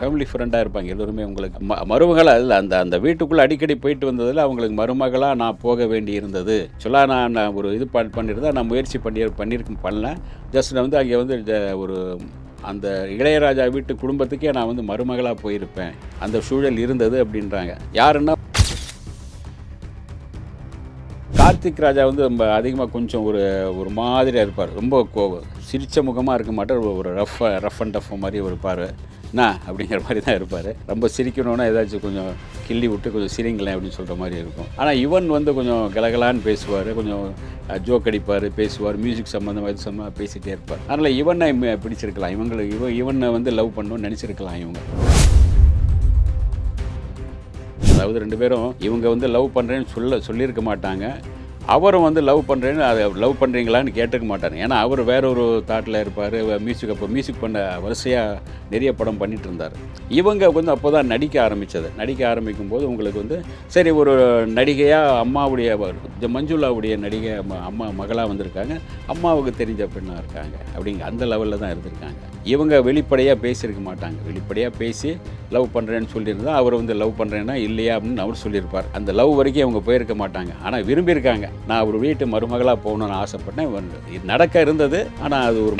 Family ஃப்ரெண்டாக இருப்பாங்க எல்லோருமே உங்களுக்கு ம மருமகளாக இல்லை அந்த அந்த வீட்டுக்குள்ளே அடிக்கடி போயிட்டு வந்ததில் அவங்களுக்கு மருமகளாக நான் போக வேண்டி இருந்தது சொல்ல நான் நான் ஒரு இது பண் பண்ணியிருந்தா நான் முயற்சி பண்ணி பண்ணியிருக்க பண்ணல. ஜஸ்ட் நான் வந்து அங்கே வந்து ஒரு அந்த இளையராஜா வீட்டு குடும்பத்துக்கே நான் வந்து மருமகளாக போயிருப்பேன். அந்த சூழல் இருந்தது அப்படின்றாங்க. யாருன்னா கார்த்திக் ராஜா வந்து ரொம்ப அதிகமாக கொஞ்சம் ஒரு ஒரு மாதிரியாக இருப்பார். ரொம்ப கோ சிரிச்ச முகமாக இருக்க மாட்டார். ஒரு ரஃப் ரஃப் அண்ட் டஃப் மாதிரி இருப்பார். என்ன அப்படிங்கிற மாதிரி தான் இருப்பார். ரொம்ப சிரிக்கணும்னா ஏதாச்சும் கொஞ்சம் கிள்ளி விட்டு கொஞ்சம் சிரிங்களேன் அப்படின்னு சொல்கிற மாதிரி இருக்கும். ஆனால் இவன் வந்து கொஞ்சம் கலகலான்னு பேசுவார் கொஞ்சம் ஜோக் அடிப்பார் பேசுவார் மியூசிக் சம்மந்தமாக இது சம்மந்தமாக பேசிகிட்டே இருப்பார். அதனால் இவனை பிடிச்சிருக்கலாம். இவங்களுக்கு இவன் இவனை வந்து லவ் பண்ணணும்னு நினச்சிருக்கலாம் இவங்க. அதாவது ரெண்டு பேரும் இவங்க வந்து லவ் பண்ணுறேன்னு சொல்ல சொல்லியிருக்க மாட்டாங்க. அவரும் வந்து லவ் பண்ணுறேன்னு அதை லவ் பண்ணுறீங்களான்னு கேட்டுக்க மாட்டார். ஏன்னா அவர் வேற ஒரு தாட்டில் இருப்பார் மியூசிக் அப்போ மியூசிக் பண்ண வரிசையாக நிறைய படம் பண்ணிட்டு இருந்தார். இவங்க வந்து அப்போ தான் நடிக்க ஆரம்பித்தது நடிக்க ஆரம்பிக்கும் போது உங்களுக்கு வந்து சரி ஒரு நடிகையாக அம்மாவுடைய மஞ்சுளாவுடைய நடிகை அம்மா- அம்மா மகளாக வந்திருக்காங்க. அம்மாவுக்கு தெரிஞ்ச பெண்ணாக இருக்காங்க. அப்படிங்க அந்த லெவலில் தான் இருந்திருக்காங்க. இவங்க வெளிப்படையாக பேசியிருக்க மாட்டாங்க. வெளிப்படையாக பேசி லவ் பண்ணுறேன்னு சொல்லியிருந்தா அவர் வந்து லவ் பண்ணுறேன்னா இல்லையா? அப்படின்னு அவர் சொல்லியிருப்பார். அந்த லவ் வரைக்கும் அவங்க போயிருக்க மாட்டாங்க. ஆனால் விரும்பியிருக்காங்க. நான் அவர் வீட்டு மருமகளாக போகணும்னு ஆசைப்பட்டேன். இது நடக்க இருந்தது ஆனால் அது ஒரு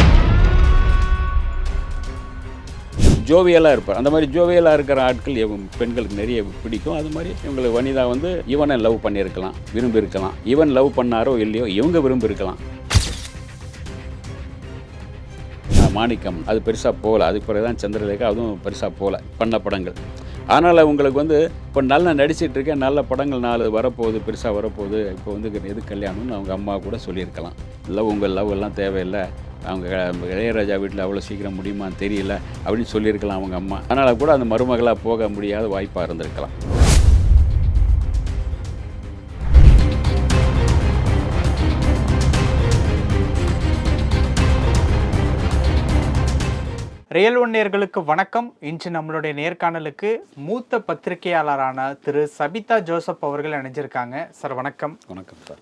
ஜோவியலாக இருப்பார். அந்த மாதிரி ஜோவியலாக இருக்கிற ஆட்கள் பெண்களுக்கு நிறைய பிடிக்கும். அது மாதிரி இவங்களுக்கு வனிதா வந்து இவனை லவ் பண்ணியிருக்கலாம் விரும்பி இருக்கலாம் இவன் லவ் பண்ணாரோ இல்லையோ இவங்க விரும்பி மாணிக்கம். அது பெருசாக போகல. அதுக்கு பிறகு தான் சந்திரலேகா அதுவும் பெருசாக போகல. பண்ண படங்கள். ஆனால் உங்களுக்கு வந்து இப்போ நல்லா நடிச்சிட்டு இருக்கேன். நல்ல படங்கள் நாலு வரப்போகுது பெருசாக வரப்போகுது. இப்போ வந்து எது கல்யாணம்னு அவங்க அம்மா கூட சொல்லியிருக்கலாம். இல்லை உங்கள் லவ் எல்லாம் தேவையில்லை. அவங்க இளையராஜா வீட்டில் அவ்வளோ சீக்கிரம் முடியுமான்னு தெரியல அப்படின்னு சொல்லியிருக்கலாம் அவங்க அம்மா. அதனால் கூட அந்த மருமகளாக போக முடியாத வாய்ப்பாக இருந்திருக்கலாம். ரியல் ஒன் நேயர்களுக்கு வணக்கம். இன்று நம்மளுடைய நேர்காணலுக்கு மூத்த பத்திரிகையாளரான திரு சபிதா ஜோசப் அவர்கள் இணைஞ்சிருக்காங்க. சார் வணக்கம். வணக்கம் சார்.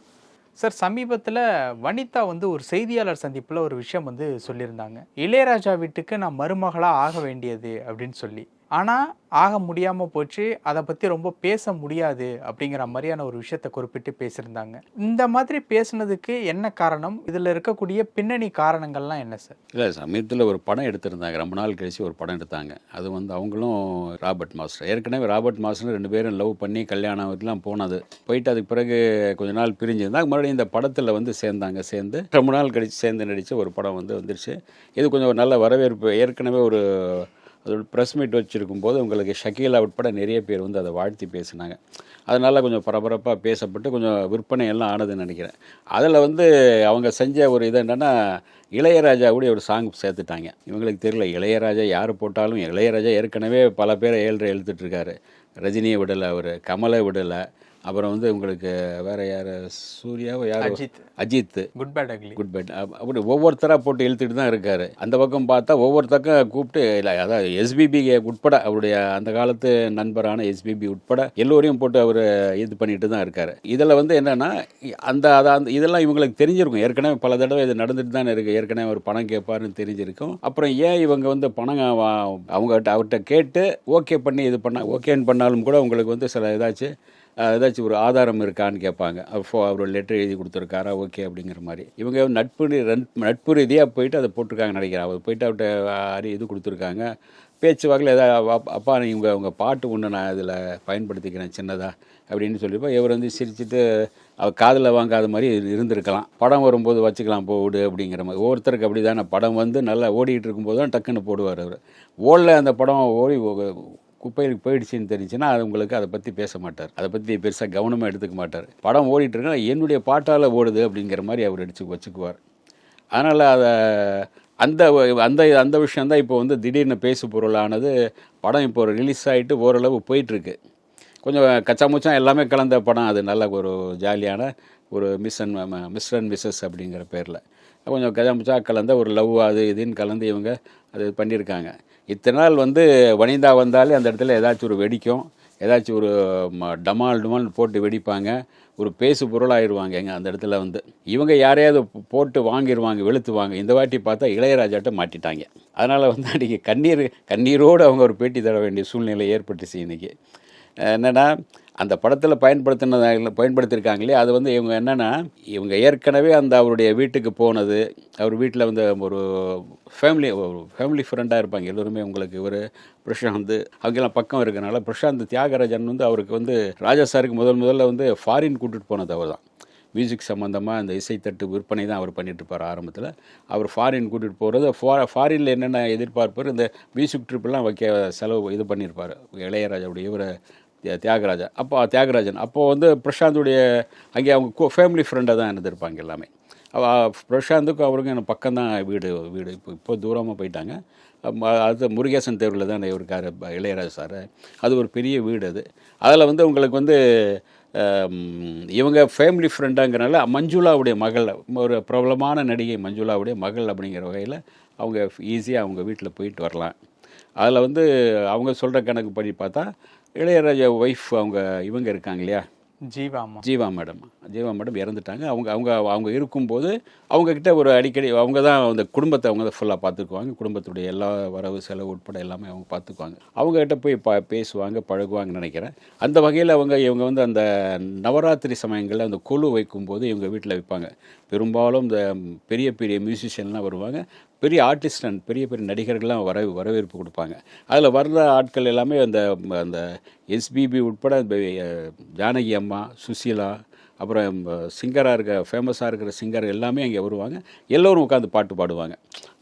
சார் சமீபத்தில் வனிதா வந்து ஒரு செய்தியாளர் சந்திப்பில் ஒரு விஷயம் வந்து சொல்லியிருந்தாங்க. இளையராஜா வீட்டுக்கு நான் மருமகளாக ஆக வேண்டியது அப்படின்னு சொல்லி. ஆனால் ஆக முடியாமல் போச்சு. அதை பற்றி ரொம்ப பேச முடியாது அப்படிங்கிற மாதிரியான ஒரு விஷயத்தை குறிப்பிட்டு பேசியிருந்தாங்க. இந்த மாதிரி பேசுனதுக்கு என்ன காரணம்? இதில் இருக்கக்கூடிய பின்னணி காரணங்கள்லாம் என்ன சார்? இல்லை சமீபத்தில் ஒரு படம் எடுத்திருந்தாங்க. ரொம்ப நாள் கழிச்சு ஒரு படம் எடுத்தாங்க. அது வந்து அவங்களும் ராபர்ட் மாஸ்டர். ஏற்கனவே ராபர்ட் மாஸ்டர் ரெண்டு பேரும் லவ் பண்ணி கல்யாணத்துலாம் போனது. போயிட்டு அதுக்கு பிறகு கொஞ்ச நாள் பிரிஞ்சிருந்தாங்க மறுபடியும் இந்த படத்தில் வந்து சேர்ந்தாங்க சேர்ந்து. ரொம்ப நாள் கழிச்சு சேர்ந்து நடித்த ஒரு படம் வந்து வந்துருச்சு. இது கொஞ்சம் நல்ல வரவேற்பு. ஏற்கனவே ஒரு அதோட ப்ரெஸ் மீட் வச்சுருக்கும் போது உங்களுக்கு ஷக்கீலா உட்பட நிறைய பேர் வந்து அதை வாழ்த்தி பேசினாங்க. அதனால் கொஞ்சம் பரபரப்பாக பேசப்பட்டு கொஞ்சம் விற்பனை எல்லாம் ஆனதுன்னு நினைக்கிறேன். அதில் வந்து அவங்க செஞ்ச ஒரு இது என்னென்னா இளையராஜாவுடைய ஒரு சாங் சேர்த்துட்டாங்க. இவங்களுக்கு தெரியல இளையராஜா யார் போட்டாலும் இளையராஜா ஏற்கனவே பல பேரை ஏழ்ரை எழுத்துட்ருக்காரு ரஜினியை விடலை அவர் கமலை விடலை அப்புறம் வந்து உங்களுக்கு வேற யார்? சூர்யாவோ யார்? Ajith. Ajith. Good Bad Ugly good byte அப்படி ஒவ்வொருத்தராக போட்டு இழுத்துட்டு தான் இருக்காரு. அந்த பக்கம் பார்த்தா ஒவ்வொருத்தக்கும் கூப்பிட்டு இல்லை அதாவது எஸ்பிபி உட்பட அவருடைய அந்த காலத்து நண்பரான எஸ்பிபி உட்பட எல்லோரையும் போட்டு அவர் இது பண்ணிட்டு தான் இருக்காரு. இதில் வந்து என்னன்னா அந்த அதை அந்த இதெல்லாம் இவங்களுக்கு தெரிஞ்சிருக்கும். ஏற்கனவே பல தடவை இது நடந்துட்டு தானே இருக்கு. ஏற்கனவே அவர் பணம் கேட்பாருன்னு தெரிஞ்சிருக்கும். அப்புறம் ஏன் இவங்க வந்து பணம் அவங்ககிட்ட அவர்கிட்ட கேட்டு ஓகே பண்ணி இது பண்ண ஓகேன்னு பண்ணாலும் கூட உங்களுக்கு வந்து சில ஏதாச்சும் ஏதாச்சும் ஒரு ஆதாரம் இருக்கான்னு கேட்பாங்க. ஃபோ அவர் லெட்டர் எழுதி கொடுத்துருக்காரா? ஓகே அப்படிங்கிற மாதிரி. இவங்க நட்பு ரீ- ரன்- நட்பு ரீதியாக போயிட்டு அதை போட்டிருக்காங்க நினைக்கிறேன். அவர் போயிட்டு அவர்கிட்ட அறி இது கொடுத்துருக்காங்க. பேச்சு வாக்கில் ஏதாவது அப்பா இவங்க அவங்க பாட்டு ஒன்று நான் இதில் பயன்படுத்திக்கிறேன் சின்னதாக அப்படின்னு சொல்லிப்போ இவர் வந்து சிரிச்சுட்டு அவர் காதில் வாங்காத மாதிரி இருந்திருக்கலாம். படம் வரும்போது வச்சுக்கலாம் போடு அப்படிங்கிற மாதிரி. ஒவ்வொருத்தருக்கு அப்படி தானே படம் வந்து நல்லா ஓடிக்கிட்டு இருக்கும்போது தான் டக்குன்னு போடுவார் அவர். ஓடல அந்த படம் ஓடி குப்பைகளுக்கு போயிடுச்சுன்னு தெரிஞ்சுன்னா அது உங்களுக்கு அதை பற்றி பேச மாட்டார். அதை பற்றி பெருசாக கவனமாக எடுத்துக்க மாட்டார். படம் ஓடிட்டு என்னுடைய பாட்டால் ஓடுது அப்படிங்கிற மாதிரி அவர் அடித்து வச்சுக்குவார். அதனால் அதை அந்த அந்த அந்த விஷயந்தான் இப்போ வந்து திடீர்னு பேசு பொருளானது படம் இப்போ ரிலீஸ் ஆகிட்டு ஓரளவு போயிட்டுருக்கு. கொஞ்சம் கச்சா முச்சம் எல்லாமே கலந்த படம். அது நல்ல ஒரு ஜாலியான ஒரு miss and miss and Mrs அப்படிங்கிற பேரில். கொஞ்சம் கச்சா முச்சா கலந்த ஒரு லவ் அது இதுன்னு கலந்து இவங்க அது பண்ணியிருக்காங்க. இத்தனை நாள் வந்து வனிதா வந்தாலே அந்த இடத்துல ஏதாச்சும் ஒரு வெடிக்கும். ஏதாச்சும் ஒரு ம- டமால் டுமால் போட்டு வெடிப்பாங்க. ஒரு பேசு பொருளாயிருவாங்க எங்க அந்த இடத்துல வந்து. இவங்க யாரையாவது போட்டு வாங்கிடுவாங்க வெளுத்துவாங்க. இந்த வாட்டி பார்த்தா இளையராஜாட்ட மாட்டிட்டாங்க. அதனால் வந்து அன்றைக்கி கண்ணீர் கண்ணீரோடு அவங்க ஒரு பேட்டி தர வேண்டிய சூழ்நிலை ஏற்பட்டுச்சு இன்னைக்கு. என்னென்னா அந்த படத்தில் பயன்படுத்தினதாக பயன்படுத்தியிருக்காங்களே அது வந்து இவங்க என்னென்னா இவங்க ஏற்கனவே அந்த அவருடைய வீட்டுக்கு போனது அவர் வீட்டில் வந்து ஒரு ஃபேமிலி ஒரு ஃபேமிலி ஃப்ரெண்டாக இருப்பாங்க எல்லோருமே உங்களுக்கு இவர் பிரசாந்த் அவங்கெல்லாம் பக்கம் இருக்கனால பிரசாந்த் தியாகராஜன் வந்து அவருக்கு வந்து ராஜா சாருக்கு முதல் முதல்ல வந்து ஃபாரின் கூட்டிகிட்டு போனது அவர் தான் மியூசிக் சம்மந்தமாக அந்த இசைத்தட்டு விற்பனை தான் அவர் பண்ணிகிட்டு இருப்பார் ஆரம்பத்தில். அவர் ஃபாரின் கூட்டிகிட்டு போகிறது ஃபா ஃபாரினில் என்னென்ன எதிர்பார்ப்பார் இந்த மியூசிக் ட்ரிப்லாம் வைக்க செலவு இது பண்ணியிருப்பார் இளையராஜாவுடைய இவரை தியாகராஜா அப்போ தியாகராஜன். அப்போது வந்து பிரசாந்துடைய அங்கே அவங்க ஃபேமிலி ஃப்ரெண்டாக தான் இருந்திருப்பாங்க எல்லாமே. அவ பிரசாந்துக்கும் அவருக்கும் எனக்கு பக்கம் தான் வீடு வீடு. இப்போ இப்போ தூரமாக போயிட்டாங்க. அது முருகேசன் தெருவில் தான் இருக்கார் ப- இளையராஜா சார். அது ஒரு பெரிய வீடு அது. அதில் வந்து உங்களுக்கு வந்து இவங்க ஃபேமிலி ஃப்ரெண்டாங்கிறனால மஞ்சுளாவுடைய மகள் ஒரு பிரபலமான நடிகை மஞ்சுளாவுடைய மகள் அப்படிங்கிற வகையில் அவங்க ஈஸியாக அவங்க வீட்டில் போயிட்டு வரலாம். அதில் வந்து அவங்க சொல்கிற கணக்கு படி பார்த்தா இளையராஜா ஒய்ஃப் அவங்க இவங்க இருக்காங்க இல்லையா? ஜீவாமா ஜீவா மேடம் ஜீவா மேடம் இறந்துட்டாங்க. அவங்க அவங்க அவங்க இருக்கும்போது அவங்கக்கிட்ட ஒரு அடிக்கடி அவங்க தான் அந்த குடும்பத்தை அவங்க தான் ஃபுல்லாக பார்த்துக்குவாங்க. குடும்பத்துடைய எல்லா வரவு செலவு உட்பட எல்லாமே அவங்க பார்த்துக்குவாங்க. அவங்ககிட்ட போய் ப பேசுவாங்க பழகுவாங்கன்னு நினைக்கிறேன். அந்த வகையில் அவங்க இவங்க வந்து அந்த நவராத்திரி சமயங்களில் அந்த கொலு வைக்கும்போது இவங்க வீட்டில் வைப்பாங்க. பெரும்பாலும் இந்த பெரிய பெரிய மியூசிஷியன்லாம் வருவாங்க. பெரிய ஆர்டிஸ்ட் அண்ட் பெரிய பெரிய நடிகர்கள்லாம் வர வரவேற்பு கொடுப்பாங்க. அதில் வர்ற ஆட்கள் எல்லாமே அந்த அந்த எஸ்பிபி உட்பட ஜானகி அம்மா சுசீலா அப்புறம் சிங்கராக இருக்க ஃபேமஸாக இருக்கிற சிங்கர் எல்லாமே அங்கே வருவாங்க. எல்லோரும் உட்காந்து பாட்டு பாடுவாங்க.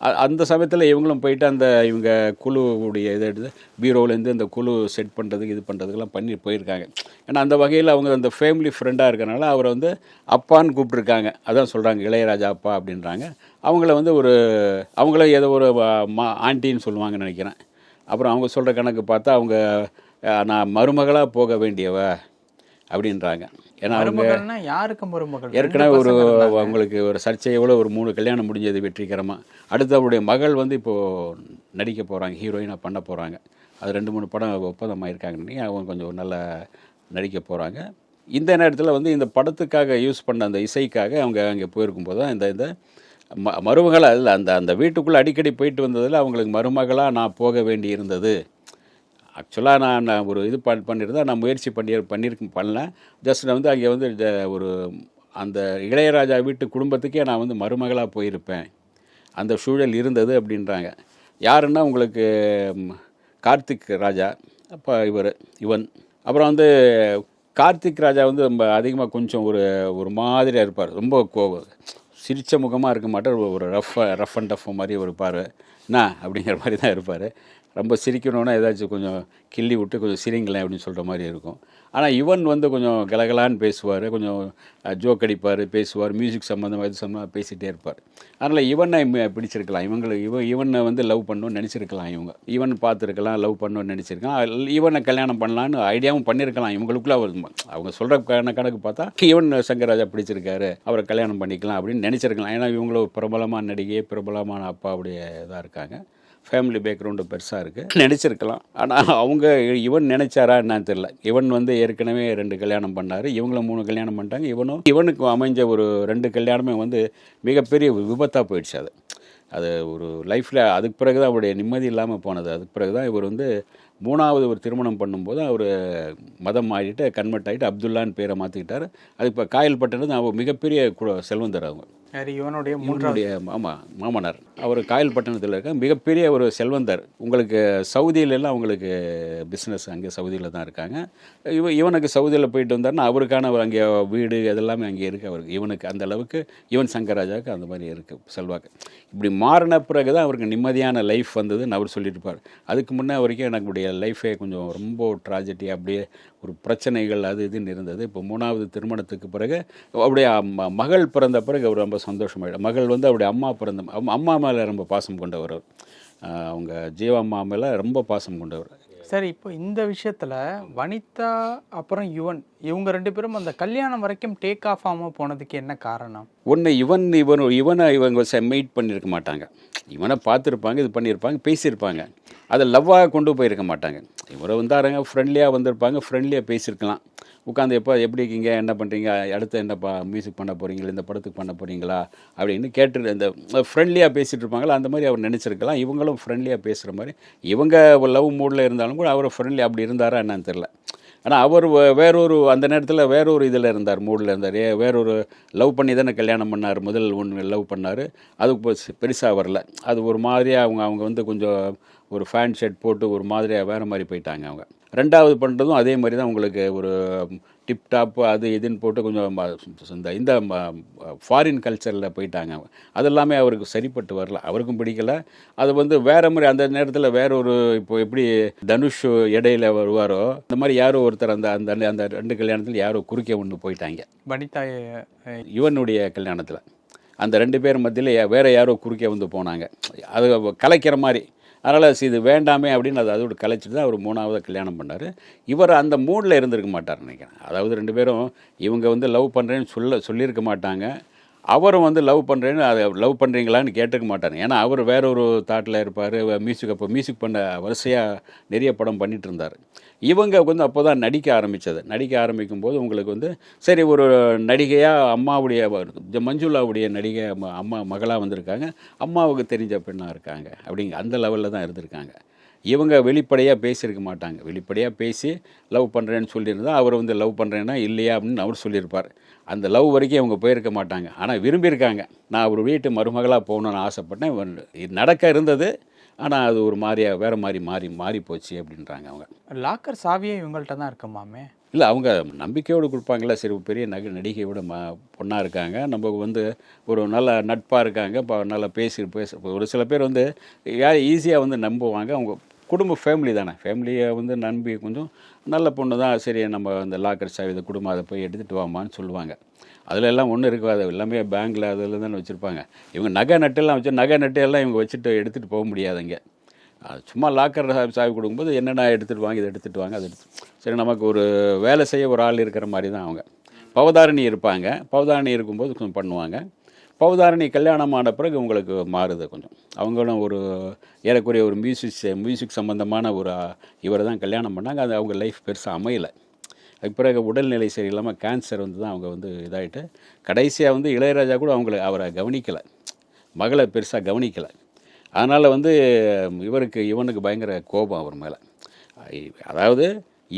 அ- அந்த சமயத்தில் இவங்களும் போயிட்டு அந்த இவங்க குழுவுடைய இதை எடுத்து பீரோலேருந்து அந்த குழு செட் பண்ணுறதுக்கு இது பண்ணுறதுக்கெல்லாம் பண்ணி போயிருக்காங்க. ஏன்னா அந்த வகையில் அவங்க அந்த ஃபேமிலி ஃப்ரெண்டாக இருக்கிறனால அவரை வந்து அப்பான்னு கூப்பிட்ருக்காங்க அதான் சொல்கிறாங்க இளையராஜா அப்பா அப்படின்றாங்க. அவங்கள வந்து ஒரு அவங்கள ஏதோ ஒரு மா ஆண்டின்னு சொல்லுவாங்கன்னு நினைக்கிறேன். அப்புறம் அவங்க சொல்கிற கணக்கு பார்த்தா அவங்க நான் மருமகளாக போக வேண்டியவ அப்படின்றாங்க. ஏன்னா அவங்க யாருக்கு மருமகள்? ஏற்கனவே ஒரு. அவங்களுக்கு ஒரு சர்ச்சையோட ஒரு மூணு கல்யாணம் முடிஞ்சது வெற்றிகரமாக அடுத்து அவருடைய மகள் வந்து இப்போது நடிக்க போகிறாங்க ஹீரோயினாக பண்ண போகிறாங்க அது ரெண்டு மூணு படம் ஒப்பந்தமாயிருக்காங்க அவங்க கொஞ்சம் நல்லா நடிக்க போகிறாங்க இந்த நேரத்தில் வந்து இந்த படத்துக்காக யூஸ் பண்ண அந்த இசைக்காக அவங்க அங்கே போயிருக்கும்போது தான் இந்த இந்த ம மருமகளாக இல்லை அந்த அந்த வீட்டுக்குள்ளே அடிக்கடி போயிட்டு வந்ததில் அவங்களுக்கு மருமகளாக நான் போக வேண்டி இருந்தது ஆக்சுவலாக நான் நான் ஒரு இது பண் பண்ணியிருந்தேன் நான் முயற்சி பண்ணி பண்ணியிருக்க பண்ணல. ஜஸ்ட் நான் வந்து அங்கே வந்து ஒரு அந்த இளையராஜா வீட்டு குடும்பத்துக்கே நான் வந்து மருமகளாக போயிருப்பேன். அந்த சூழல் இருந்தது அப்படின்றாங்க. யாருன்னா உங்களுக்கு கார்த்திக் ராஜா அப்போ இவர் இவன். அப்புறம் வந்து கார்த்திக் ராஜா வந்து ரொம்ப அதிகமாக கொஞ்சம் ஒரு ஒரு மாதிரியாக இருப்பார். ரொம்ப கோபம் சிரிச்ச முகமாக இருக்க மாட்டார். ஒரு- ரஃப் ரஃப் அண்ட் டஃப் மாதிரி இருப்பார். என்ன? அப்படிங்கிற மாதிரி தான் இருப்பார். ரொம்ப சிரிக்கணுன்னா ஏதாச்சும் கொஞ்சம் கிள்ளி விட்டு கொஞ்சம் சிரிங்களேன் அப்படின்னு சொல்கிற மாதிரி இருக்கும். ஆனால் இவன் வந்து கொஞ்சம் கலகலான்னு பேசுவார் கொஞ்சம் ஜோக் அடிப்பார் பேசுவார் மியூசிக் சம்மந்தமாக இது சம்மந்தமாக பேசிகிட்டே இருப்பார். அதனால் இவனை பிடிச்சிருக்கலாம். இவங்களுக்கு இவன் இவனை வந்து லவ் பண்ணணும்னு நினச்சிருக்கலாம் இவங்க. இவன் பார்த்துருக்கலாம் லவ் பண்ணணும்னு நினச்சிருக்கான் இவனை கல்யாணம் பண்ணலான்னு ஐடியாவும் பண்ணியிருக்கலாம் இவங்களுக்குள்ள. அவங்க சொல்கிற கண கணக்கு பார்த்தா இவன் சங்கராஜா பிடிச்சிருக்காரு அவரை கல்யாணம் பண்ணிக்கலாம் அப்படின்னு நினச்சிருக்கலாம். ஏன்னா இவங்களும் பிரபலமான நடிகை பிரபலமான அப்பாவுடைய இதாக இருக்காங்க. ஃபேமிலி பேக்ரவுண்டு பெருசாக இருக்குது நினச்சிருக்கலாம். ஆனால் அவங்க இவன் நினைச்சாரா என்னன்னு தெரியல. இவன் வந்து ஏற்கனவே ரெண்டு கல்யாணம் பண்ணார். இவங்களும் மூணு கல்யாணம் பண்ணிட்டாங்க. இவனும் இவனுக்கு அமைஞ்ச ஒரு ரெண்டு கல்யாணமே வந்து மிகப்பெரிய விபத்தாக போயிடுச்சு அது. அது ஒரு லைஃப்பில் அதுக்கு பிறகு தான் அவருடைய நிம்மதி இல்லாமல் போனது. அதுக்கு பிறகு தான் இவர் வந்து மூணாவது ஒரு திருமணம் பண்ணும்போது அவர் மதம் மாறிட்டு கன்வெர்ட் ஆகிட்டு அப்துல்லான்னு பேரை மாற்றிக்கிட்டார் அது இப்போ காயல்பட்டினது அவர் மிகப்பெரிய கு- செல்வந்தர் அவங்க. இவனுடைய மூன்றாவது ஆமாம் மாமனார். அவர் காயல்பட்டினத்தில் இருக்க மிகப்பெரிய ஒரு செல்வந்தர். உங்களுக்கு சவுதியிலெல்லாம் உங்களுக்கு பிஸ்னஸ் அங்கே சவுதியில் தான் இருக்காங்க. இவ இவனுக்கு சவுதியில் போயிட்டு வந்தாருன்னா அவருக்கான ஒரு அங்கே வீடு அதெல்லாமே அங்கே இருக்குது அவருக்கு. இவனுக்கு அந்த அளவுக்கு இவன் சங்கராஜாவுக்கு அந்த மாதிரி இருக்குது செல்வாக்கு. இப்படி மாறின பிறகு தான் அவருக்கு நிம்மதியான லைஃப் வந்ததுன்னு அவர் சொல்லியிருப்பார். அதுக்கு முன்னே வரைக்கும் எனக்கு லைஃபே கொஞ்சம் ரொம்ப ட்ராஜடி அப்படியே ஒரு பிரச்சனைகள் அது இதுன்னு இருந்தது. இப்போ மூணாவது திருமணத்துக்கு பிறகு அவருடைய மகள் பிறந்த பிறகு அவர் ரொம்ப சந்தோஷமாயிடும் மகள் வந்து அவருடைய அம்மா பிறந்த அம்மா- மேலே ரொம்ப பாசம் கொண்டவர் அவங்க ஜீவா அம்மா மேலே ரொம்ப பாசம் கொண்டவர். சரி இப்போ இந்த விஷயத்துல வனிதா அப்புறம் யுவன் இவங்க ரெண்டு பேரும் அந்த கல்யாணம் வரைக்கும் டேக் ஆஃப் ஆகாம போனதுக்கு என்ன காரணம்? ஒன்று இவன் இவன் இவனை இவங்க மீட் பண்ணியிருக்க மாட்டாங்க. இவனை பார்த்துருப்பாங்க இது பண்ணியிருப்பாங்க பேசியிருப்பாங்க. அதை லவ்வாக கொண்டு போயிருக்க மாட்டாங்க. இவரை வந்தாருங்க ஃப்ரெண்ட்லியாக வந்திருப்பாங்க ஃப்ரெண்ட்லியாக பேசியிருக்கலாம். உட்காந்து எப்போ எப்படி இருக்கீங்க என்ன பண்ணுறீங்க அடுத்து என்னப்பா மியூசிக் பண்ண போகிறீங்களா இந்த படத்துக்கு பண்ண போகிறீங்களா அப்படின்னு கேட்டு இந்த ஃப்ரெண்ட்லியாக பேசிகிட்டு இருப்பாங்களா அந்த மாதிரி அவர் நினச்சிருக்கலாம். இவங்களும் ஃப்ரெண்ட்லியாக பேசுகிற மாதிரி இவங்க லவ் மூடில் இருந்தாலும் கூட அவர் ஃப்ரெண்ட்லி அப்படி இருந்தாரா என்னன்னு தெரில ஆனால் அவர் வேறொரு அந்த நேரத்தில் வேறொரு இதில் இருந்தார் மூடில் இருந்தார். ஏ வேறொரு லவ் பண்ணி தானே கல்யாணம் பண்ணார் முதல் ஒன்று லவ் பண்ணார். அதுக்கு பெருசாக வரல. அது ஒரு மாதிரியாக அவங்க அவங்க வந்து கொஞ்சம் ஒரு ஃபேன் ஷர்ட் போட்டு ஒரு மாதிரியாக வேறு மாதிரி போயிட்டாங்க அவங்க. ரெண்டாவது பண்ணுறதும் அதே மாதிரி தான் உங்களுக்கு ஒரு டிப் டாப் அது இதுன்னு போட்டு கொஞ்சம் இந்த இந்த ஃபாரின் கல்ச்சரில் போயிட்டாங்க. அதெல்லாமே அவருக்கு சரிப்பட்டு வரல. அவருக்கும் பிடிக்கல. அது வந்து வேற மாதிரி அந்த நேரத்தில் வேற ஒரு இப்போ எப்படி தனுஷ் இடையில வருவாரோ இந்த மாதிரி யாரோ ஒருத்தர் அந்த அந்த அந்த ரெண்டு கல்யாணத்தில் யாரோ குறுக்கே ஒன்று போயிட்டாங்க. வனிதா யுவனுடைய கல்யாணத்தில். அந்த ரெண்டு பேர் மத்தியில் வேற யாரோ குறுக்கே வந்து போனாங்க. அது கலைக்கிற மாதிரி. அதனால் இது வேண்டாமே அப்படின்னு அதை அதோட கலைச்சிட்டு தான் அவர் மூணாவது கல்யாணம் பண்ணார். இவர் அந்த மூடில் இருந்திருக்க மாட்டார் நினைக்கிறேன். அதாவது ரெண்டு பேரும் இவங்க வந்து லவ் பண்ணுறேன்னு சொல்ல சொல்லியிருக்க மாட்டாங்க. அவரும் வந்து லவ் பண்ணுறேன்னு அதை லவ் பண்ணுறீங்களான்னு கேட்டுக்க மாட்டார். ஏன்னா அவர் வேற ஒரு தாட்டில் இருப்பார் மியூசிக் அப்போ மியூசிக் பண்ண வரிசையாக நிறைய படம் பண்ணிகிட்டு இருந்தார் இவங்க வந்து அப்போ தான் நடிக்க ஆரம்பித்தது நடிக்க ஆரம்பிக்கும் போது உங்களுக்கு வந்து சரி ஒரு நடிகையாக அம்மாவுடைய மஞ்சுளாவுடைய நடிகை அம்மா மகளாக வந்திருக்காங்க. அம்மாவுக்கு தெரிஞ்ச பெண்ணாக இருக்காங்க. அப்படிங்க அந்த லெவலில் தான் இருந்திருக்காங்க. இவங்க வெளிப்படையாக பேசியிருக்க மாட்டாங்க. வெளிப்படையாக பேசி லவ் பண்ணுறேன்னு சொல்லியிருந்தா அவர் வந்து லவ் பண்ணுறேன்னா இல்லையா? அப்படின்னு அவர் சொல்லியிருப்பார். அந்த லவ் வரைக்கும் அவங்க போயிருக்க மாட்டாங்க. ஆனால் விரும்பியிருக்காங்க. நான் ஒரு வீட்டு மருமகளாக போகணுன்னு ஆசைப்பட்டேன். இவன் இது நடக்க இருந்தது. ஆனால் அது ஒரு மாதிரியா வேறு மாதிரி மாறி மாறி போச்சு அப்படின்றாங்க அவங்க. லாக்கர் சாவியே இவங்கள்ட்ட தான் இருக்குமாமே இல்லை அவங்க நம்பிக்கையோடு கொடுப்பாங்கல்ல. சரி பெரிய நகை நடிகையோட ம பொண்ணாக இருக்காங்க. நம்ம வந்து ஒரு நல்ல நட்பாக இருக்காங்க. இப்போ நல்லா பேசி பேச ஒரு சில பேர் வந்து யார் ஈஸியாக வந்து நம்புவாங்க. அவங்க குடும்ப ஃபேமிலி தானே. ஃபேமிலியை வந்து நம்பி கொஞ்சம் நல்ல பொண்ணு தான். சரி நம்ம அந்த லாக்கர் சாவி இந்த குடும்பம் அதை போய் எடுத்துகிட்டு வாமான்னு சொல்லுவாங்க. அதில் எல்லாம் ஒன்றும் இருக்காது. எல்லாமே பேங்க்கில் அதில் தானே வச்சுருப்பாங்க. இவங்க நகை நட்டெல்லாம் வச்சு நகை நட்டையெல்லாம் இவங்க வச்சுட்டு எடுத்துகிட்டு போக முடியாதுங்க அது சும்மா லாக்கர் சாவி சாவி கொடுக்கும்போது என்னென்ன எடுத்துகிட்டு வாங்க இதை எடுத்துகிட்டு வாங்க அதை எடுத்து சரி நமக்கு ஒரு வேலை செய்ய ஒரு ஆள் இருக்கிற மாதிரி தான் அவங்க. பவதாரணி இருப்பாங்க. பவதாரணி இருக்கும்போது கொஞ்சம் பண்ணுவாங்க. பவதாரணி கல்யாணம் ஆன பிறகு உங்களுக்கு மாறுது கொஞ்சம். அவங்களும் ஒரு ஏறக்குறைய ஒரு மியூசிக் மியூசிக் சம்மந்தமான ஒரு இவரை தான் கல்யாணம் பண்ணாங்க. அது அவங்க லைஃப் பெருசாக அமையலை. அதுக்கு பிறகு உடல்நிலை சரியில்லாமல் கேன்சர் வந்து தான் அவங்க வந்து இதாகிட்டு கடைசியாக வந்து இளையராஜா கூட அவங்கள அவரை கவனிக்கலை. மகளை பெருசாக கவனிக்கலை. அதனால் வந்து இவருக்கு இவனுக்கு பயங்கர கோபம் அவர் மேலே. அதாவது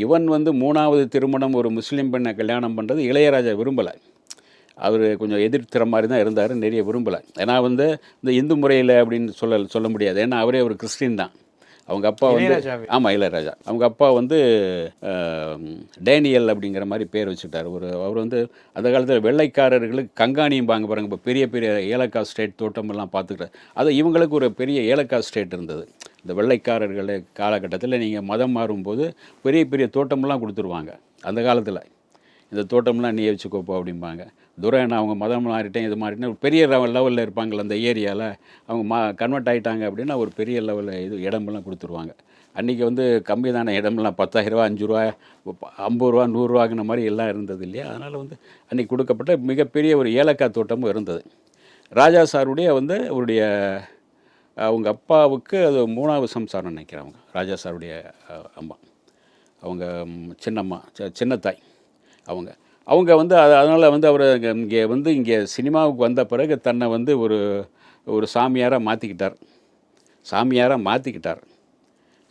இவன் வந்து மூணாவது திருமணம் ஒரு முஸ்லீம் பெண்ணை கல்யாணம் பண்ணுறது இளையராஜா விரும்பலை. அவர் கொஞ்சம் எதிர்த்துற மாதிரி தான் இருந்தார் நிறைய விரும்பலை. ஏன்னா வந்து இந்த இந்து முறையில் அப்படின்னு சொல்ல சொல்ல முடியாது. ஏன்னா அவரே ஒரு கிறிஸ்டின் தான். அவங்க அப்பா வந்து. ஆமாம் இளையராஜா. அவங்க அப்பா வந்து டேனியல் அப்படிங்கிற மாதிரி பேர் வச்சுட்டார். ஒரு அவர் வந்து அந்த காலத்தில் வெள்ளைக்காரர்களுக்கு கங்காணியும் பாங்க பாருங்க இப்போ பெரிய பெரிய ஏலக்காய் ஸ்டேட் தோட்டமெல்லாம் பார்த்துக்கிட்டார் அது இவங்களுக்கு ஒரு பெரிய ஏலக்காய் ஸ்டேட் இருந்தது. இந்த வெள்ளைக்காரர்கள் காலகட்டத்தில் நீங்கள் மதம் மாறும்போது பெரிய பெரிய தோட்டமெல்லாம் கொடுத்துருவாங்க அந்த காலத்தில். இந்த தோட்டம்லாம் நீ வச்சுக்கோப்போ அப்படிம்பாங்க. துரையண்ணா அவங்க மதம் மாறிட்டேன் இது மாறிட்டேன் ஒரு பெரிய லெவலில் இருப்பாங்கள்ல அந்த ஏரியாவில் அவங்க மா கன்வெர்ட் ஆகிட்டாங்க அப்படின்னா ஒரு பெரிய லெவலில் இது இடமெல்லாம் கொடுத்துருவாங்க. அன்றைக்கி வந்து கம்மி தானே இடம்லாம் பத்தாயிரரூவா அஞ்சு ரூபா ஐம்பது ரூபா நூறுரூவாங்கிற மாதிரி எல்லாம் இருந்தது இல்லையா? அதனால் வந்து அன்றைக்கி கொடுக்கப்பட்ட மிகப்பெரிய ஒரு ஏலக்காய் தோட்டமும் இருந்தது. ராஜா சாருடைய வந்து அவருடைய அவங்க அப்பாவுக்கு அது மூணாவது சம்சாரம் நினைக்கிறேன் அவங்க ராஜா சாருடைய அம்மா. அவங்க சின்னம்மா ச சின்னத்தாய் அவங்க. அவங்க வந்து அதனால் வந்து அவர் இங்கே வந்து இங்கே சினிமாவுக்கு வந்த பிறகு தன்னை வந்து ஒரு ஒரு சாமியாராக மாற்றிக்கிட்டார் சாமியாராக மாற்றிக்கிட்டார்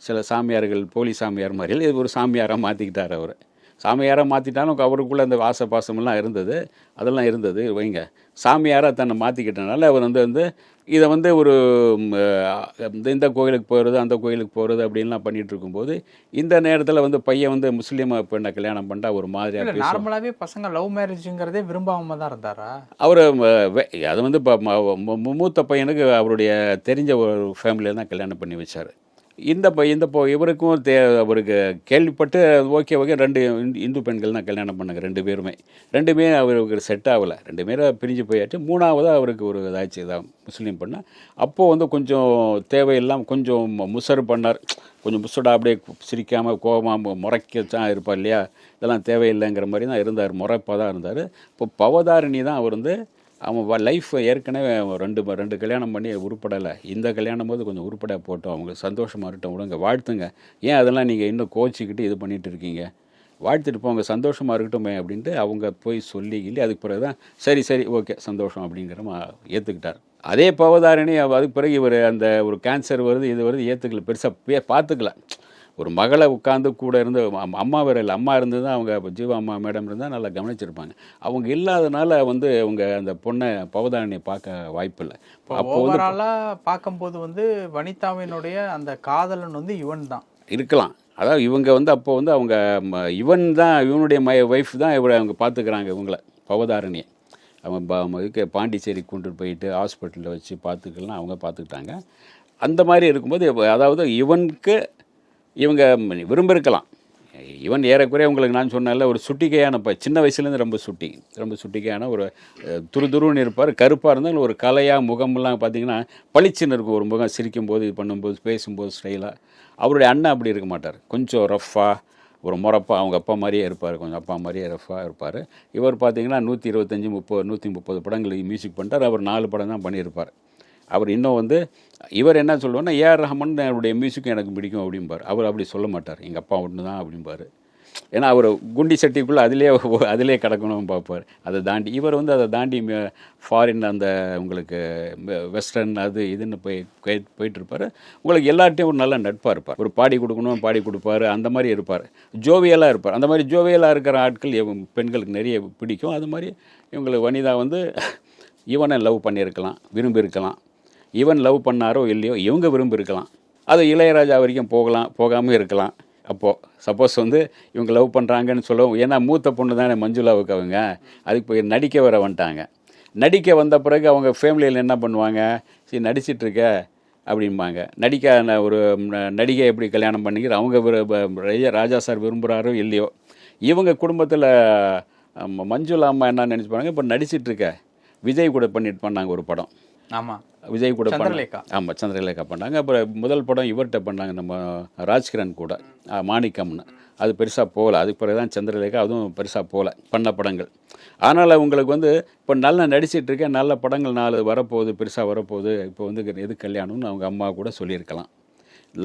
சில சாமியார்கள் போலி சாமியார் மாதிரியில் இது ஒரு சாமியாராக மாற்றிக்கிட்டார் அவர். சாமியாராக மாற்றிட்டாலும் அவருக்குள்ளே அந்த வாச பாசமெல்லாம் இருந்தது. அதெல்லாம் இருந்தது வைங்க. சாமியாராக தன்னை மாற்றிக்கிட்டனால அவர் வந்து வந்து இதை வந்து ஒரு இந்த- கோயிலுக்கு போகிறது அந்த கோயிலுக்கு போகிறது அப்படின்லாம் பண்ணிட்டு இருக்கும்போது இந்த நேரத்தில் வந்து பையன் வந்து முஸ்லீம் பெண்ணை கல்யாணம் பண்ணிட்டா ஒரு மாதிரியாக நார்மலாவே பசங்க லவ் மேரேஜ்ங்கிறதே விரும்பாம தான் இருந்தாரா? அவர் அது வந்து இப்போ மூத்த பையனுக்கு அவருடைய தெரிஞ்ச ஒரு ஃபேமிலியில் தான் கல்யாணம் பண்ணி வச்சார். இந்த இந்த இவருக்கும் தே அவருக்கு கேள்விப்பட்டு ஓகே ஓகே ரெண்டு இந்து- இந்து பெண்கள் தான் கல்யாணம் பண்ணாங்க ரெண்டு பேருமே. ரெண்டுமே அவருக்கு செட் ஆகலை. ரெண்டு பேரும் பிரிஞ்சு போயாச்சு. மூணாவது அவருக்கு ஒரு இதாச்சு இதாக முஸ்லீம் பண்ண. அப்போது வந்து கொஞ்சம் தேவையெல்லாம் கொஞ்சம் முசர் பண்ணார். கொஞ்சம் முசடா அப்படியே சிரிக்காமல் கோபமாக முறைக்கத்தான் இருப்பார் இல்லையா? இதெல்லாம் தேவையில்லைங்கிற மாதிரி தான் இருந்தார். முறைப்பாக தான் இருந்தார். இப்போ பவதாரிணி தான் அவர் வந்து அவன் லைஃப் ஏற்கனவே அவன் ரெண்டு ரெண்டு கல்யாணம் பண்ணி உருப்படலை. இந்த கல்யாணம் போது கொஞ்சம் உருப்பட போட்டோம். அவங்க சந்தோஷமாக இருக்கட்டும் விடுங்க வாழ்த்துங்க. ஏன் அதெல்லாம் நீங்கள் இன்னும் கோச்சிக்கிட்டு இது பண்ணிகிட்டு இருக்கீங்க? வாழ்த்துட்டு போங்க சந்தோஷமாக இருக்கட்டுமே அப்படின்ட்டு அவங்க போய் சொல்லி இல்லை அதுக்கு பிறகு தான் சரி சரி ஓகே சந்தோஷம் அப்படிங்கிற ஏற்றுக்கிட்டார் அதே பவதாரணி அதுக்கு பிறகு இவர் அந்த ஒரு கேன்சர் வருது இது வருது ஏற்றுக்கல பெருசாக பார்த்துக்கல. ஒரு மகளை உட்காந்து கூட இருந்து அம்- அம்மா வேற இல்லை அம்மா இருந்து தான் அவங்க ஜீவா அம்மா மேடம் இருந்தால் நல்லா கவனிச்சிருப்பாங்க. அவங்க இல்லாதனால வந்து அவங்க அந்த பொண்ணை பவதாரணியை பார்க்க வாய்ப்பில்லை. அப்போ வந்து பார்க்கும்போது வந்து வனிதாவினுடைய அந்த காதலன் வந்து இவன் தான். இருக்கலாம். அதாவது இவங்க வந்து அப்போ வந்து அவங்க இவன் தான் இவனுடைய மை ஒய்ஃப் தான் இவரை அவங்க பார்த்துக்கிறாங்க இவங்கள பவதாரணியை. அவன் இதுக்கு பாண்டிச்சேரி கொண்டு போயிட்டு ஹாஸ்பிட்டலில் வச்சு பார்த்துக்கலாம் அவங்க பார்த்துக்கிட்டாங்க. அந்த மாதிரி இருக்கும்போது அதாவது இவனுக்கு இவங்க விரும்பிருக்கலாம். ஈவன் இவன் ஏறக்குறைய உங்களுக்கு நான் சொன்னேன்ல ஒரு சுட்டிக்கையான இப்போ சின்ன வயசுலேருந்து ரொம்ப சுட்டி ரொம்ப சுட்டிக்கையான ஒரு துருதுருன்னு துரு துருன்னு இருப்பார். கருப்பாக இருந்தாலும் ஒரு கலையாக முகமெல்லாம் பார்த்தீங்கன்னா பளிச்சுன்னு இருக்கும் ஒரு முகம் சிரிக்கும்போது இது பண்ணும்போது பேசும்போது ஸ்டைலாக அவருடைய அண்ணன் அப்படி இருக்க மாட்டார். கொஞ்சம் ரஃப்பாக ஒரு முறப்பாக அவங்க அப்பா மாதிரியே இருப்பார். கொஞ்சம் அப்பா மாதிரியே ரஃப்பாக இருப்பார். இவர் பார்த்தீங்கன்னா நூற்றி இருபத்தஞ்சி முப்பது நூற்றி முப்பது படங்களுக்கு மியூசிக் பண்ணிட்டார். அவர் நாலு படம் தான் பண்ணியிருப்பார். அவர் இன்னும் வந்து இவர் என்ன சொல்லுவோன்னா ஏஆர் ரஹமான் அவருடைய மியூசிக்கும் எனக்கு பிடிக்கும் அப்படிம்பார். அவர் அப்படி சொல்ல மாட்டார். எங்கள் அப்பா ஒன்று தான் அப்படிம்பார். ஏன்னா அவர் குண்டி சட்டிக்குள்ளே அதிலே அதிலே கிடக்கணும்னு பார்ப்பார். அதை தாண்டி இவர் வந்து அதை தாண்டி ஃபாரின் அந்த உங்களுக்கு வெஸ்டர்ன் அது இதுன்னு போய் போயிட்டு இருப்பார் உங்களுக்கு எல்லார்ட்டையும் ஒரு நல்ல நட்பாக இருப்பார். ஒரு பாடி கொடுக்கணும் பாடி கொடுப்பாரு. அந்த மாதிரி இருப்பார். ஜோவியலாக இருப்பார். அந்த மாதிரி ஜோவியலாக இருக்கிற ஆட்கள் பெண்களுக்கு நிறைய பிடிக்கும். அது மாதிரி இவங்களுக்கு வனிதா வந்து இவனை லவ் பண்ணியிருக்கலாம் விரும்பியிருக்கலாம். இவன் லவ் பண்ணாரோ இல்லையோ இவங்க விரும்பியிருக்கலாம் அது இளையராஜா வரைக்கும் போகலாம் போகாமல் இருக்கலாம். அப்போது சப்போஸ் வந்து இவங்க லவ் பண்ணுறாங்கன்னு சொல்லுவோம் ஏன்னா மூத்த பொண்ணு தானே மஞ்சுளாவுக்கு அவங்க. அதுக்கு போய் நடிக்க வர வந்துட்டாங்க. நடிக்க வந்த பிறகு அவங்க ஃபேமிலியில் என்ன பண்ணுவாங்க? சரி நடிச்சிட்ருக்க அப்படிம்பாங்க. நடிக்க ந- ஒரு ந- நடிகை எப்படி கல்யாணம் பண்ணிக்கிற அவங்க ராஜா- சார் விரும்புகிறாரோ இல்லையோ இவங்க குடும்பத்தில் மஞ்சுளா அம்மா என்ன நினச்சிப்பாங்க? இப்போ நடிச்சிட்ருக்க விஜய் கூட பண்ணிட்டு பண்ணாங்க ஒரு படம். ஆமா. விஜய் கூட சந்திரலேகா. ஆமாம் சந்திரலேகா பண்ணாங்க. அப்புறம் முதல் படம் இவர்கிட்ட பண்ணாங்க நம்ம ராஜ்கிரண் கூட மாணிக்கம்னு. அது பெருசாக போகல. அதுக்கு பிறகு தான் சந்திரலேகா அதுவும் பெருசாக போகல பண்ண படங்கள். ஆனால் உங்களுக்கு வந்து இப்போ நல்லா நடிச்சிட்டு இருக்கேன் நல்ல படங்கள் நாலு வரப்போகுது பெருசாக வரப்போகுது. இப்போ வந்து எது கல்யாணம்னு அவங்க அம்மா கூட சொல்லியிருக்கலாம்.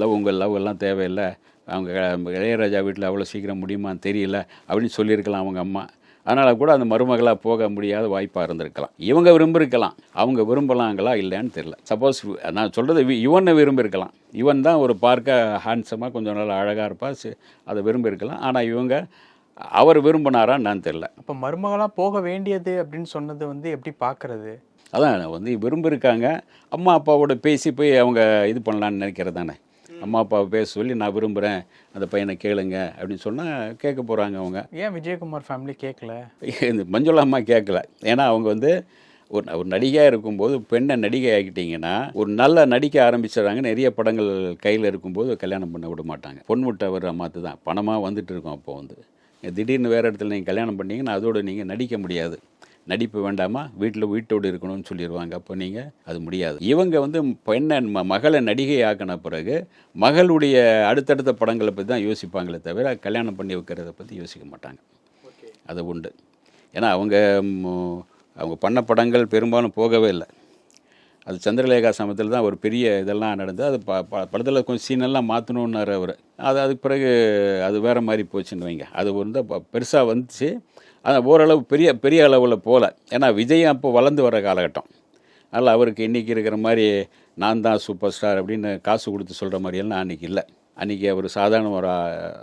லவ் உங்கள் லவ் எல்லாம் தேவையில்லை. அவங்க இளையராஜா வீட்டில் அவ்வளோ சீக்கிரம் முடியுமான்னு தெரியல அப்படின்னு சொல்லியிருக்கலாம் அவங்க அம்மா. அதனால் கூட அந்த மருமகளாக போக முடியாத வாய்ப்பாக இருந்திருக்கலாம். இவங்க விரும்பியிருக்கலாம் அவங்க விரும்பலாங்களா இல்லையான்னு தெரியல. சப்போஸ் நான் சொல்கிறது இவனை விரும்பியிருக்கலாம் இவன் தான் ஒரு பார்க்க ஹேண்ட்ஸமாக கொஞ்சம் நல்லா அழகாக இருப்பா சி- அதை விரும்பியிருக்கலாம் ஆனால் இவங்க அவர் விரும்பினாரான்னு நான் தெரில அப்ப மருமகளா போக வேண்டியது அப்படின்னு சொன்னது வந்து எப்படி பார்க்கறது அதான் வந்து விரும்பியிருக்காங்க அம்மா அப்பாவோட பேசி போய் அவங்க இது பண்ணலான்னு நினைக்கிறது தானே. அம்மா அப்பாவை பேச சொல்லி நான் விரும்புகிறேன் அந்த பையனை கேளுங்க. அப்படின்னு சொன்னால் கேட்க போகிறாங்க அவங்க. ஏன் விஜயகுமார் ஃபேமிலி கேட்கல இந்த மஞ்சுளா அம்மா கேட்கல ஏன்னா அவங்க வந்து ஒரு ஒரு நடிகையாக இருக்கும்போது பெண்ணை நடிகை ஆக்கிட்டீங்கன்னா ஒரு நல்ல நடிக்க ஆரம்பிச்சிடுறாங்க. நிறைய படங்கள் கையில் இருக்கும்போது கல்யாணம் பண்ண விட மாட்டாங்க. பொன் முட்டை வர்ற மாற்று தான். பணமாக வந்துட்டு இருக்கும் அப்போ வந்து. திடீர்னு வேறு இடத்துல நீங்கள் கல்யாணம் பண்ணீங்கன்னா அதோடு நீங்கள் நடிக்க முடியாது. நடிப்பு வேண்டாமா? வீட்டில் வீட்டோடு இருக்கணும்னு சொல்லிடுவாங்க அப்போ நீங்கள் அது முடியாது. இவங்க வந்து பெண்ணை மகளை நடிகை ஆக்கின பிறகு மகளுடைய அடுத்தடுத்த படங்களை பற்றி தான் யோசிப்பாங்களே தவிர கல்யாணம் பண்ணி வைக்கிறத பற்றி யோசிக்க மாட்டாங்க. அது உண்டு. ஏன்னா அவங்க அவங்க பண்ண படங்கள் பெரும்பாலும் போகவே இல்லை. அது சந்திரலேகா சமயத்தில் தான் ஒரு பெரிய இதெல்லாம் நடந்தது. அது ப ப- படத்தில் கொஞ்சம் சீனெல்லாம் மாற்றணுன்னாரு அவர். அது அதுக்கு பிறகு அது வேறு மாதிரி போச்சுன்னு வைங்க. அது வந்து பெருசாக வந்துச்சு. ஆனால் ஓரளவு பெரிய பெரிய அளவில் போகல ஏன்னா விஜய் அப்போ வளர்ந்து வர காலகட்டம். அதனால் அவருக்கு இன்றைக்கி இருக்கிற மாதிரி நான் தான் சூப்பர் ஸ்டார் அப்படின்னு காசு கொடுத்து சொல்கிற மாதிரியெல்லாம் அன்றைக்கி இல்லை. அன்றைக்கி அவர் சாதாரண ஒரு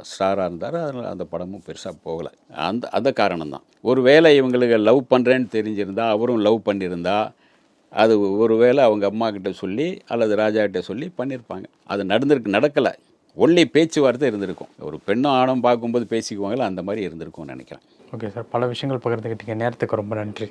ஸ்டாராக இருந்தார். அதனால் அந்த படமும் பெருசாக போகலை. அந்த அந்த காரணம் தான். ஒரு வேளை இவங்களுக்கு லவ் பண்ணுறேன்னு தெரிஞ்சிருந்தா அவரும் லவ் பண்ணியிருந்தா அது ஒரு வேளை அவங்க அம்மா கிட்ட சொல்லி அல்லது ராஜா கிட்ட சொல்லி பண்ணியிருப்பாங்க அது நடந்திருக்கு நடக்கலை. ஒன்லி பேச்சுவார்த்தை இருந்திருக்கும். ஒரு பெண்ணும் ஆணும் பார்க்கும்போது பேசிக்குவாங்களே அந்த மாதிரி இருந்திருக்கும்னு நினைக்கிறேன். ஓகே சார் பல விஷயங்கள் பகிர்ந்துக்கிட்டீங்க நேரத்துக்கு ரொம்ப நன்றி.